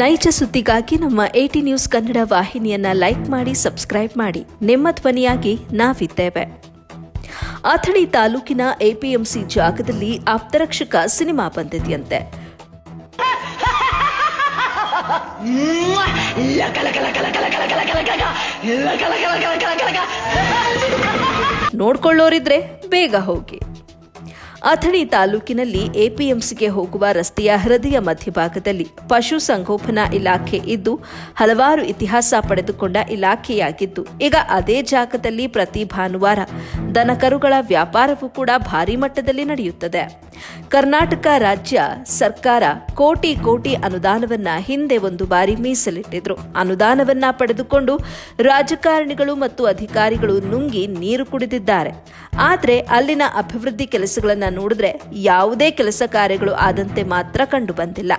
ನೈಜ ಸುದ್ದಿಗಾಗಿ ನಮ್ಮ ಏಟಿ ನ್ಯೂಸ್ ಕನ್ನಡ ವಾಹಿನಿಯನ್ನ ಲೈಕ್ ಮಾಡಿ, ಸಬ್ಸ್ಕ್ರೈಬ್ ಮಾಡಿ. ನಿಮ್ಮ ಧ್ವನಿಯಾಗಿ ನಾವಿದ್ದೇವೆ. ಅಥಣಿ ತಾಲೂಕಿನ ಎಪಿಎಂಸಿ ಜಾಗದಲ್ಲಿ ಆಪ್ತರಕ್ಷಕ ಸಿನಿಮಾ ಬಂದಿದೆಯಂತೆ. ನೋಡ್ಕೊಳ್ಳೋರಿದ್ರೆ ಬೇಗ ಹೋಗಿ. ಅಥಣಿ ತಾಲೂಕಿನಲ್ಲಿ ಎಪಿಎಂಸಿಗೆ ಹೋಗುವ ರಸ್ತೆಯ ಹೃದಯ ಮಧ್ಯಭಾಗದಲ್ಲಿ ಪಶು ಸಂಗೋಪನಾ ಇಲಾಖೆ ಇದ್ದು, ಹಲವಾರು ಇತಿಹಾಸ ಪಡೆದುಕೊಂಡ ಇಲಾಖೆಯಾಗಿದ್ದು, ಈಗ ಅದೇ ಜಾಗದಲ್ಲಿ ಪ್ರತಿ ಭಾನುವಾರ ದನಕರುಗಳ ವ್ಯಾಪಾರವೂ ಕೂಡ ಭಾರಿ ಮಟ್ಟದಲ್ಲಿ ನಡೆಯುತ್ತದೆ. ಕರ್ನಾಟಕ ರಾಜ್ಯ ಸರ್ಕಾರ ಕೋಟಿ ಕೋಟಿ ಅನುದಾನವನ್ನ ಹಿಂದೆ ಒಂದು ಬಾರಿ ಮೀಸಲಿಟ್ಟಿದ್ರು. ಅನುದಾನವನ್ನ ಪಡೆದುಕೊಂಡು ರಾಜಕಾರಣಿಗಳು ಮತ್ತು ಅಧಿಕಾರಿಗಳು ನುಂಗಿ ನೀರು ಕುಡಿದಿದ್ದಾರೆ. ಆದರೆ ಅಲ್ಲಿನ ಅಭಿವೃದ್ಧಿ ಕೆಲಸಗಳನ್ನ ನೋಡಿದ್ರೆ ಯಾವುದೇ ಕೆಲಸ ಕಾರ್ಯಗಳು ಆದಂತೆ ಮಾತ್ರ ಕಂಡು ಬಂದಿಲ್ಲ.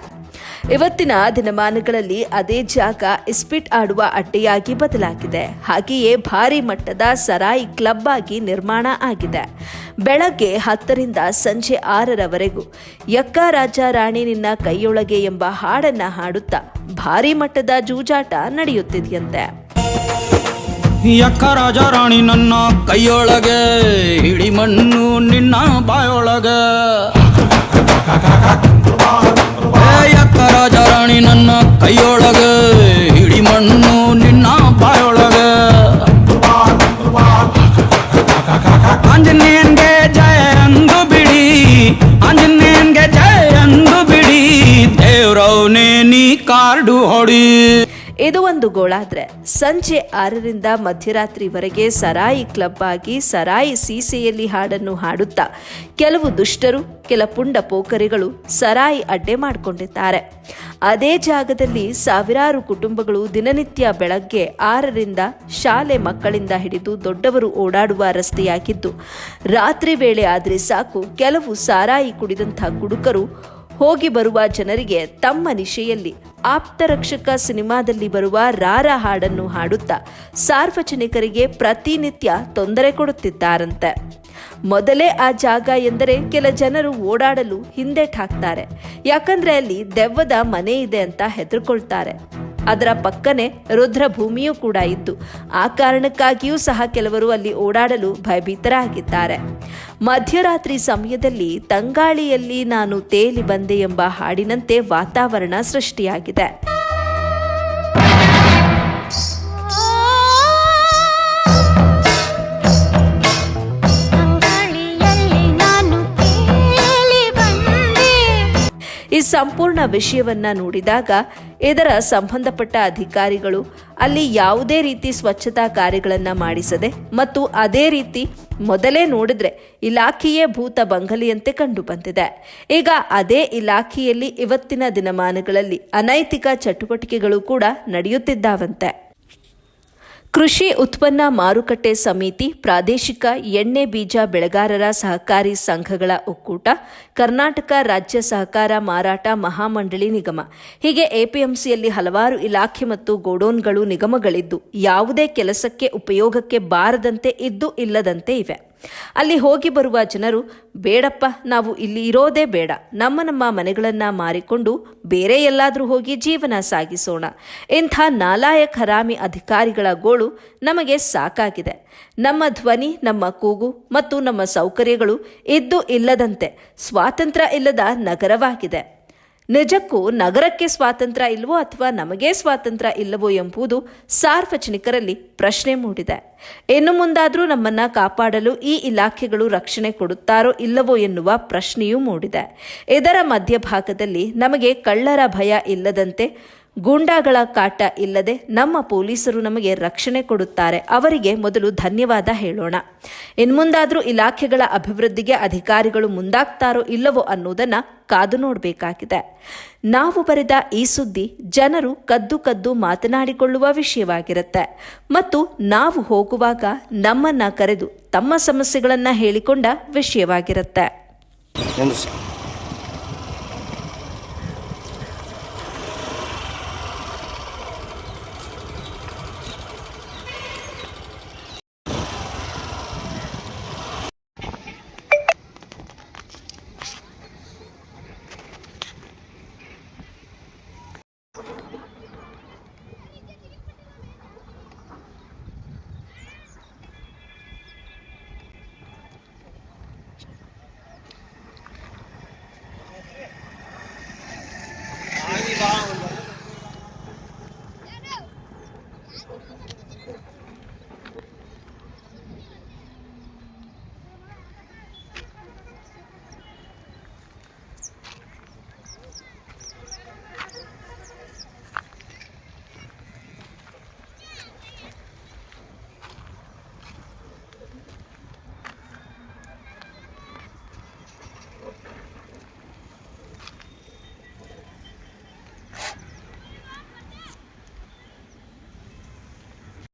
ಇವತ್ತಿನ ದಿನಮಾನಗಳಲ್ಲಿ ಅದೇ ಜಾಗ ಇಸ್ಪಿಟ್ ಆಡುವ ಅಡ್ಡೆಯಾಗಿ ಬದಲಾಗಿದೆ. ಹಾಗೆಯೇ ಭಾರಿ ಮಟ್ಟದ ಸರಾಯಿ ಕ್ಲಬ್ ಆಗಿ ನಿರ್ಮಾಣ ಆಗಿದೆ. ಬೆಳಗ್ಗೆ ಹತ್ತರಿಂದ ಸಂಜೆ ಆರರವರೆಗೂ ಯಕ್ಕ ರಾಜ ರಾಣಿ ನಿನ್ನ ಕೈಯೊಳಗೆ ಎಂಬ ಹಾಡನ್ನ ಹಾಡುತ್ತಾ ಭಾರಿ ಮಟ್ಟದ ಜೂಜಾಟ ನಡೆಯುತ್ತಿದೆಯಂತೆ. ಯಕ್ಕ ರಾಜ ರಾಣಿ ನನ್ನ ಕೈಯೊಳಗೆ, ಹಿಡಿ ಮಣ್ಣು ನಿನ್ನ ಬಾಯೊಳಗೆ. ಕೈಯೊಳಗೆ ಹಿಡಿ ಮಣ್ಣು ನಿನ್ನ ಬಾಯೊಳಗೆ ಆಂಜನೇಯನ್ಗೆ ಜಯ ಅಂದು ಬಿಡಿ ಆಂಜನೇಯನ್ಗೆ ಜಯ ಅಂದು ಬಿಡಿ ದೇವ್ರವ್ನೇ ನೀ ಕಾರ್ಡು ಹೊಡಿ ಇದು ಒಂದು ಗೋಳಾದ್ರೆ ಸಂಜೆ ಆರರಿಂದ ಮಧ್ಯರಾತ್ರಿವರೆಗೆ ಸರಾಯಿ ಕ್ಲಬ್ ಆಗಿ ಸರಾಯಿ ಸೀಸೆಯಲ್ಲಿ ಹಾಡನ್ನು ಹಾಡುತ್ತಾ ಕೆಲವು ದುಷ್ಟರು, ಕೆಲ ಪುಂಡ ಪೋಕರಿಗಳು ಸರಾಯಿ ಅಡ್ಡೆ ಮಾಡಿಕೊಂಡಿದ್ದಾರೆ. ಅದೇ ಜಾಗದಲ್ಲಿ ಸಾವಿರಾರು ಕುಟುಂಬಗಳು ದಿನನಿತ್ಯ ಬೆಳಗ್ಗೆ ಆರರಿಂದ ಶಾಲೆ ಮಕ್ಕಳಿಂದ ಹಿಡಿದು ದೊಡ್ಡವರು ಓಡಾಡುವ ರಸ್ತೆಯಾಗಿದ್ದು, ರಾತ್ರಿ ವೇಳೆ ಆದರೆ ಸಾಕು ಕೆಲವು ಸಾರಾಯಿ ಕುಡಿದಂಥ ಕುಡುಕರು ಹೋಗಿ ಬರುವ ಜನರಿಗೆ ತಮ್ಮ ನಿಶೆಯಲ್ಲಿ ಆಪ್ತರಕ್ಷಕ ಸಿನಿಮಾದಲ್ಲಿ ಬರುವ ರಾರ ಹಾಡನ್ನು ಹಾಡುತ್ತಾ ಸಾರ್ವಜನಿಕರಿಗೆ ಪ್ರತಿನಿತ್ಯ ತೊಂದರೆ ಕೊಡುತ್ತಿದ್ದಾರಂತೆ. ಮೊದಲೇ ಆ ಜಾಗ ಎಂದರೆ ಕೆಲ ಜನರು ಓಡಾಡಲು ಹಿಂದೆಟ್ ಯಾಕಂದ್ರೆ ಅಲ್ಲಿ ದೆವ್ವದ ಮನೆ ಇದೆ ಅಂತ ಹೆದರ್ಕೊಳ್ತಾರೆ. ಅದರ ಪಕ್ಕನೆ ರುದ್ರಭೂಮಿಯೂ ಕೂಡ ಇದ್ದು, ಆ ಕಾರಣಕ್ಕಾಗಿಯೂ ಸಹ ಕೆಲವರು ಅಲ್ಲಿ ಓಡಾಡಲು ಭಯಭೀತರಾಗಿದ್ದಾರೆ. ಮಧ್ಯರಾತ್ರಿ ಸಮಯದಲ್ಲಿ ತಂಗಾಳಿಯಲ್ಲಿ ನಾನು ತೇಲಿ ಬಂದೆ ಎಂಬ ಹಾಡಿನಂತೆ ವಾತಾವರಣ ಸೃಷ್ಟಿಯಾಗಿದೆ. ಸಂಪೂರ್ಣ ವಿಷಯವನ್ನ ನೋಡಿದಾಗ ಇದರ ಸಂಬಂಧಪಟ್ಟ ಅಧಿಕಾರಿಗಳು ಅಲ್ಲಿ ಯಾವುದೇ ರೀತಿ ಸ್ವಚ್ಛತಾ ಕಾರ್ಯಗಳನ್ನು ಮಾಡಿಸದೆ ಮತ್ತು ಅದೇ ರೀತಿ ಮೊದಲೇ ನೋಡಿದ್ರೆ ಇಲಾಖೆಯೇ ಭೂತ ಬಂಗಲಿಯಂತೆ ಕಂಡು ಬಂದಿದೆ. ಈಗ ಅದೇ ಇಲಾಖೆಯಲ್ಲಿ ಇವತ್ತಿನ ದಿನಮಾನಗಳಲ್ಲಿ ಅನೈತಿಕ ಚಟುವಟಿಕೆಗಳು ಕೂಡ ನಡೆಯುತ್ತಿದ್ದಾವಂತೆ. ಕೃಷಿ ಉತ್ಪನ್ನ ಮಾರುಕಟ್ಟೆ ಸಮಿತಿ, ಪ್ರಾದೇಶಿಕ ಎಣ್ಣೆ ಬೀಜ ಬೆಳೆಗಾರರ ಸಹಕಾರಿ ಸಂಘಗಳ ಒಕ್ಕೂಟ, ಕರ್ನಾಟಕ ರಾಜ್ಯ ಸಹಕಾರ ಮಾರಾಟ ಮಹಾಮಂಡಳಿ ನಿಗಮ. ಹೀಗೆ ಎಪಿಎಂಸಿಯಲ್ಲಿ ಹಲವಾರು ಇಲಾಖೆ ಮತ್ತು ಗೋಡೌನ್ಗಳು ನಿಗಮಗಳಿದ್ದು, ಯಾವುದೇ ಕೆಲಸಕ್ಕೆ ಉಪಯೋಗಕ್ಕೆ ಬಾರದಂತೆ ಇದ್ದು ಇಲ್ಲದಂತೆ ಇವೆ. ಅಲ್ಲಿ ಹೋಗಿ ಬರುವ ಜನರು, ಬೇಡಪ್ಪ, ನಾವು ಇಲ್ಲಿ ಇರೋದೇ ಬೇಡ. ನಮ್ಮ ನಮ್ಮ ಮನೆಗಳನ್ನು ಮಾರಿಕೊಂಡು ಬೇರೆ ಎಲ್ಲಾದರೂ ಹೋಗಿ ಜೀವನ ಸಾಗಿಸೋಣ. ಇಂಥ ನಾಲಾಯಕ್ ಹರಾಮಿ ಅಧಿಕಾರಿಗಳ ಗೋಳು ನಮಗೆ ಸಾಕಾಗಿದೆ. ನಮ್ಮ ಧ್ವನಿ, ನಮ್ಮ ಕೂಗು ಮತ್ತು ನಮ್ಮ ಸೌಕರ್ಯಗಳು ಇದ್ದು ಇಲ್ಲದಂತೆ ಸ್ವಾತಂತ್ರ್ಯ ಇಲ್ಲದ ನಗರವಾಗಿದೆ. ನಿಜಕ್ಕೂ ನಗರಕ್ಕೆ ಸ್ವಾತಂತ್ರ್ಯ ಇಲ್ಲವೋ ಅಥವಾ ನಮಗೇ ಸ್ವಾತಂತ್ರ್ಯ ಇಲ್ಲವೋ ಎಂಬುದು ಸಾರ್ವಜನಿಕರಲ್ಲಿ ಪ್ರಶ್ನೆ ಮೂಡಿದೆ. ಇನ್ನು ಮುಂದಾದರೂ ನಮ್ಮನ್ನ ಕಾಪಾಡಲು ಈ ಇಲಾಖೆಗಳು ರಕ್ಷಣೆ ಕೊಡುತ್ತಾರೋ ಇಲ್ಲವೋ ಎನ್ನುವ ಪ್ರಶ್ನೆಯೂ ಮೂಡಿದೆ. ಇದರ ಮಧ್ಯಭಾಗದಲ್ಲಿ ನಮಗೆ ಕಳ್ಳರ ಭಯ ಇಲ್ಲದಂತೆ ಗೂಂಡಾಗಳ ಕಾಟ ಇಲ್ಲದೆ ನಮ್ಮ ಪೊಲೀಸರು ನಮಗೆ ರಕ್ಷಣೆ ಕೊಡುತ್ತಾರೆ. ಅವರಿಗೆ ಮೊದಲು ಧನ್ಯವಾದ ಹೇಳೋಣ. ಇನ್ಮುಂದಾದರೂ ಇಲಾಖೆಗಳ ಅಭಿವೃದ್ಧಿಗೆ ಅಧಿಕಾರಿಗಳು ಮುಂದಾಗ್ತಾರೋ ಇಲ್ಲವೋ ಅನ್ನೋದನ್ನು ಕಾದು ನೋಡಬೇಕಾಗಿದೆ. ನಾವು ಬರೆದ ಈ ಸುದ್ದಿ ಜನರು ಕದ್ದು ಕದ್ದು ಮಾತನಾಡಿಕೊಳ್ಳುವ ವಿಷಯವಾಗಿರುತ್ತೆ. ಮತ್ತು ನಾವು ಹೋಗುವಾಗ ನಮ್ಮನ್ನ ಕರೆದು ತಮ್ಮ ಸಮಸ್ಯೆಗಳನ್ನು ಹೇಳಿಕೊಂಡ ವಿಷಯವಾಗಿರುತ್ತೆ.